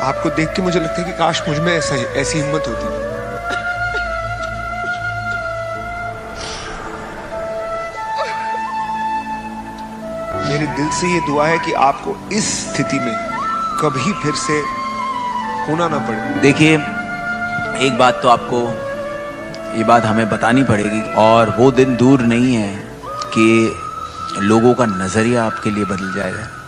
आपको देख के मुझे लगता है कि काश मुझमें ऐसा ऐसी हिम्मत होती। मेरे दिल से ये दुआ है कि आपको इस स्थिति में कभी फिर से होना ना पड़े। देखिए, एक बात तो आपको, ये बात हमें बतानी पड़ेगी और वो दिन दूर नहीं है कि लोगों का नज़रिया आपके लिए बदल जाएगा।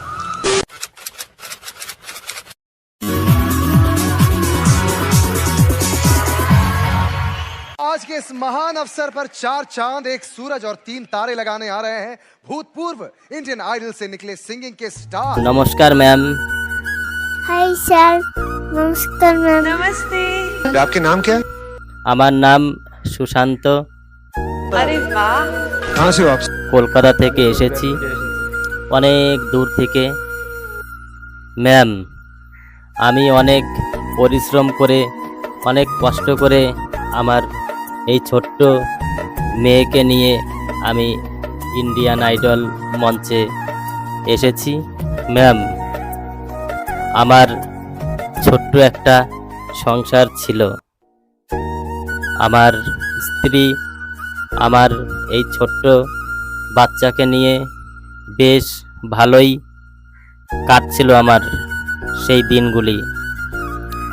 इस महान अवसर पर चार चांद एक सूरज और तीन तारे लगाने आ रहे हैं भूतपूर्व इंडियन आइडल से निकले सिंगिंग के स्टार নমস্কার ম্যাম হাই স্যার নমস্কার ম্যাম नमस्ते आपके नाम क्या है আমার নাম সুশান্ত अरे वाह कहाँ से हो आप কলকাতা থেকে এসেছি অনেক দূর থেকে ম্যাম আমি অনেক পরিশ্রম করে অনেক কষ্ট করে আমার এই ছোট্ট মেয়েকে নিয়ে আমি ইন্ডিয়ান আইডল মঞ্চে এসেছি। ম্যাম, আমার ছোট্ট একটা সংসার ছিল। আমার স্ত্রী আমার এই ছোট্ট বাচ্চাকে নিয়ে বেশ ভালোই কাটছিল আমার সেই দিনগুলি।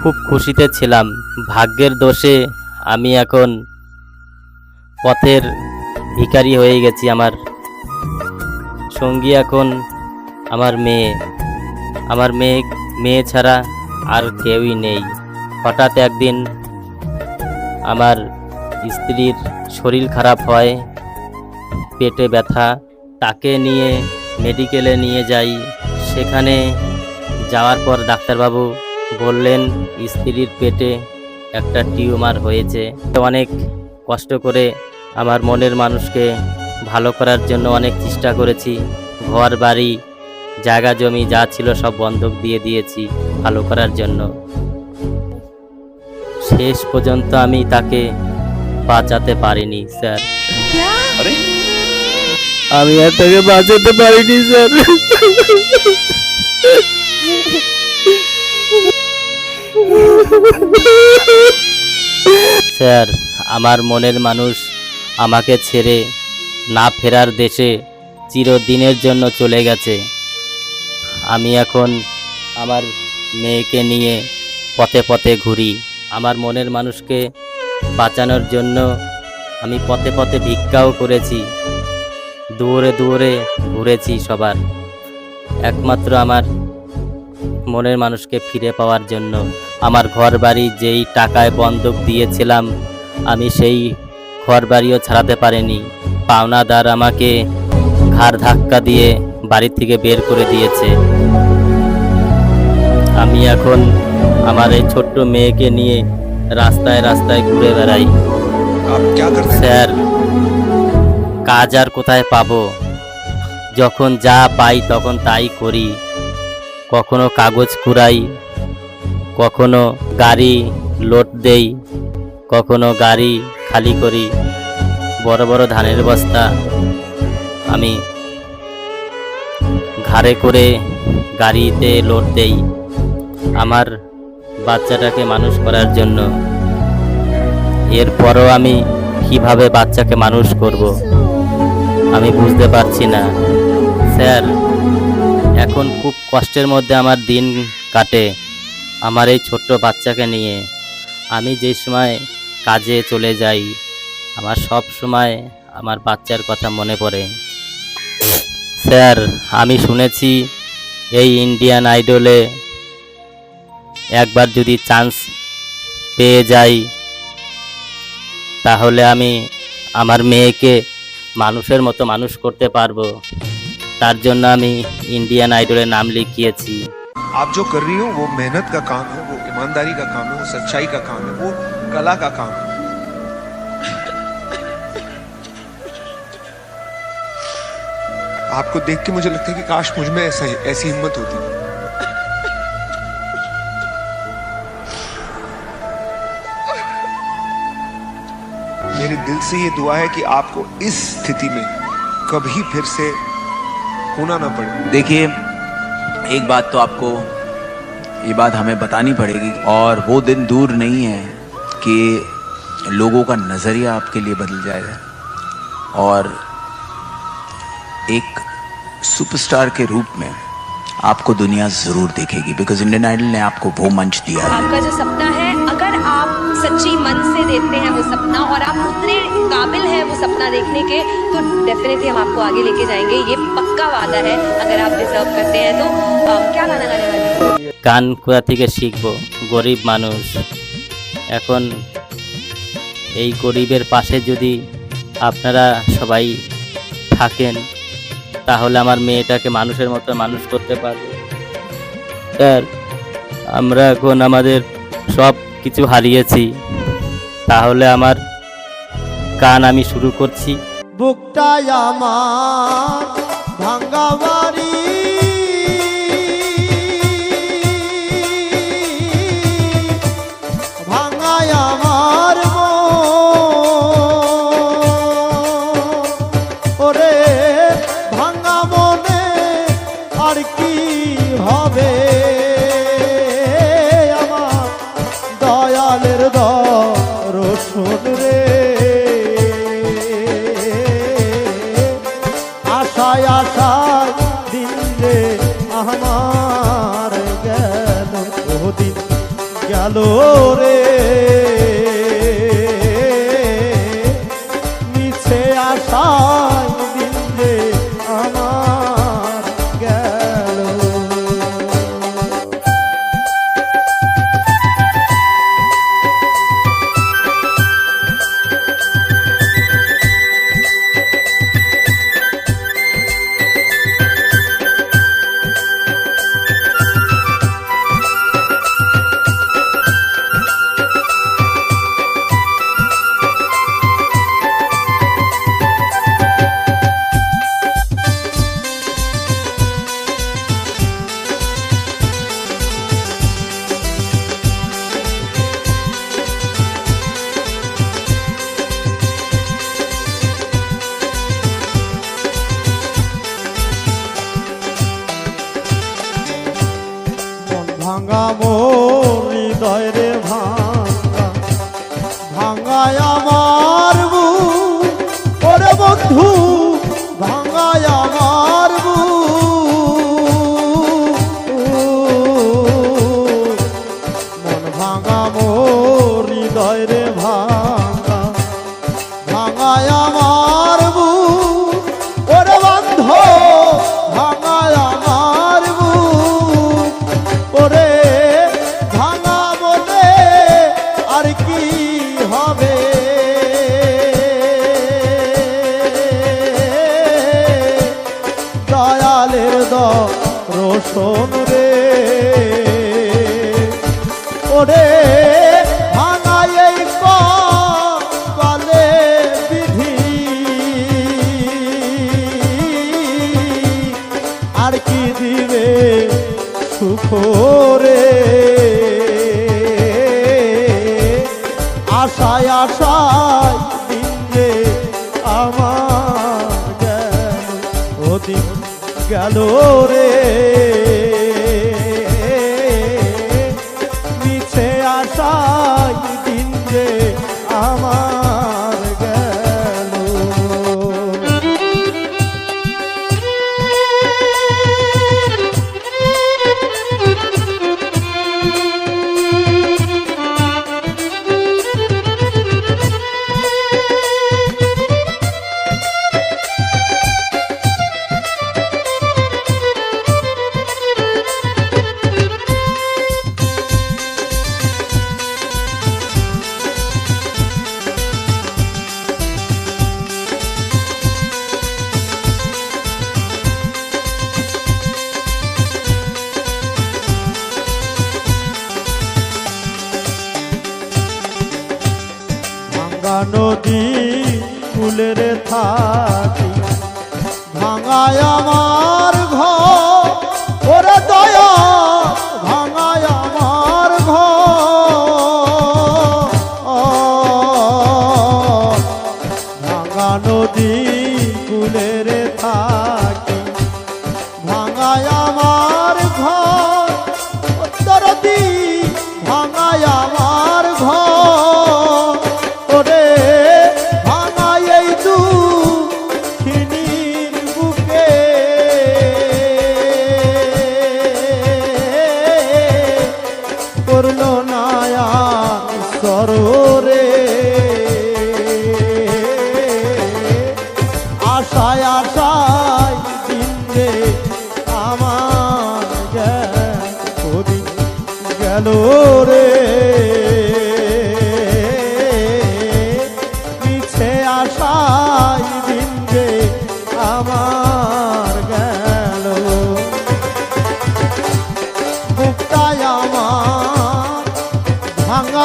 খুব খুশিতে ছিলাম। ভাগ্যের দোষে আমি এখন পথের ভিকারি হয়ে গেছি আমার। সঙ্গী এখন আমার মেয়ে। আমার মেয়ে মেয়ে ছাড়া আর কেউই নেই। হঠাৎ একদিন আমার স্ত্রীর শরীর খারাপ হয়, পেটে ব্যথা। তাকে নিয়ে মেডিকেলে নিয়ে যাই। সেখানে যাওয়ার পর ডাক্তারবাবু বললেন, স্ত্রীর পেটে একটা টিউমার হয়েছে। অনেক কষ্ট করে আমার মনের মানুষকে ভালো করার জন্য অনেক চেষ্টা করেছি ঘর বাড়ি জায়গা জমি যা ছিল সব বন্ধক দিয়ে দিয়েছি ভালো করার জন্য। শেষ পর্যন্ত আমি তাকে বাঁচাতে পারিনি স্যার। আমি আর তাকে বাঁচাতে পারিনি স্যার। স্যার আমার মনের মানুষ আমাকে ছেড়ে না ফেরার দেশে চিরদিনের জন্য চলে গেছে। আমি এখন আমার মেয়েকে নিয়ে পথে পথে ঘুরি। আমার মনের মানুষকে বাঁচানোর জন্য আমি পথে পথে ভিক্ষাও করেছি। দূরে দূরে ঘুরেছি সবার। একমাত্র আমার মনের মানুষকে ফিরে পাওয়ার জন্য। আমার ঘর বাড়ি যেই টাকায় বন্ধক দিয়েছিলাম, আমি সেই ঘর বাড়িও ছাড়াতে পারেনি। পাওনাদার আমাকে ঘাড় ধাক্কা দিয়ে বাড়ি থেকে বের করে দিয়েছে। আমি এখন আমার এই ছোট্ট মেয়েকে নিয়ে রাস্তায় রাস্তায় ঘুরে বেড়াই। স্যার, কাজ আর কোথায় পাবো? যখন যা পাই তখন তাই করি। কখনো কাগজ কুড়াই, কখনো গাড়ি লোড দেই কখনো গাড়ি খালি করি, বড় বড় ধানের বস্তা আমি ঘাড়ে করে গাড়িতে লোড দেই। আমার বাচ্চাটাকে মানুষ করার জন্য। এরপরও আমি কীভাবে বাচ্চাকে মানুষ করব, আমি বুঝতে পারছি না। স্যার, এখন খুব কষ্টের মধ্যে আমার দিন কাটে। আমার এই ছোট্ট বাচ্চাকে নিয়ে আমি যে সময় কাজে চলে যাই আমার সব সময় আমার বাচ্চার কথা মনে পড়ে স্যার আমি শুনেছি এই ইন্ডিয়ান আইডলে একবার যদি চান্স পেয়ে যাই তাহলে আমি আমার মেয়েকে মানুষের মতো মানুষ করতে পারবো তার জন্য আমি ইন্ডিয়ান আইডলে নাম লিখিয়েছি आप जो कर रही हो वो मेहनत का काम है वो ईमानदारी का काम है, वो सच्चाई का काम है, वो कला का काम है। आपको देख के मुझे लगता है कि काश मुझमें ऐसा ऐसी हिम्मत होती। मेरे दिल से ये दुआ है कि आपको इस स्थिति में कभी फिर से होना ना पड़े। देखिए, एक बात तो आपको ये बात हमें बतानी पड़ेगी। और वो दिन दूर नहीं है कि लोगों का नज़रिया आपके लिए बदल जाएगा। और एक सुपरस्टार के रूप में आपको दुनिया ज़रूर देखेगी। बिकॉज़ इंडियन आइडल ने आपको वो मंच दिया है। आपका जो सपना है अगर आप सच्ची मन से देखते हैं वो सपना और आप उतने काबिल हैं वो सपना देखने के तो डेफिनेटली हम आपको आगे लेके जाएँगे। ये पक्का वादा है अगर आप डिजर्व करते हैं तो। अ, क्या गाना गाने वाले গান কোথা থেকে শিখব? গরিব মানুষ। এখন এই গরিবের পাশে যদি আপনারা সবাই থাকেন, তাহলে আমার মেয়েটাকে মানুষের মতো মানুষ করতে পারবে। স্যার, আমরা এখন আমাদের সব কিছু হারিয়েছি। তাহলে আমার গান আমি শুরু করছি। আমার দর্শন রে। আশায় আশায় দিন রে আমার গেল দিন গেল রে। ভাঙা মোর হৃদয় রে ভাঙা। ভাঙায় আমার বু ওরে বন্ধু, ভাঙায় আমার বু মন ভাঙা মোর হৃদয় রে ভাঙা। দয়ালের দ রোশন রে। ওরে আর কি দিবে সুখ রে? আশায় আশায় আমার গেল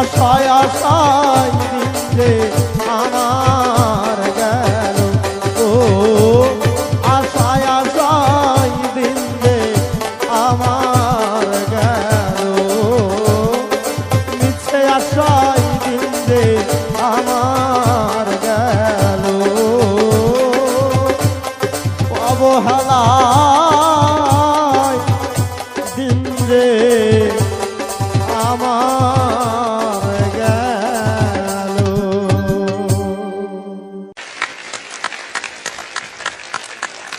আশায় আশা